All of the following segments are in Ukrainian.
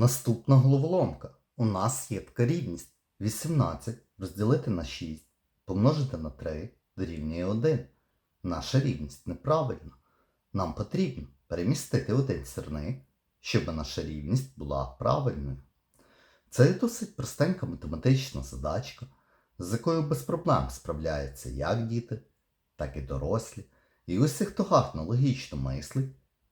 Наступна головоломка. У нас є така рівність. 18 розділити на 6 помножити на 3 дорівнює 1. Наша рівність неправильна. Нам потрібно перемістити один сірник, щоб наша рівність була правильною. Це досить простенька математична задачка, з якою без проблем справляються як діти, так і дорослі. І усі, хто гарно логічно мислить,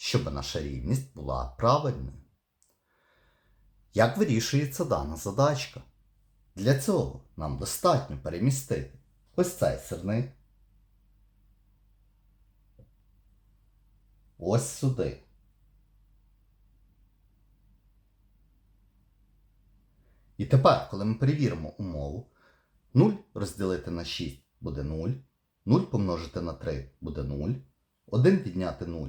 щоб наша рівність була правильною. Як вирішується дана задачка? Для цього нам достатньо перемістити ось цей сирник ось сюди. І тепер, коли ми перевіримо умову, 0 розділити на 6 буде 0, 0 помножити на 3 буде 0, 1 відняти 0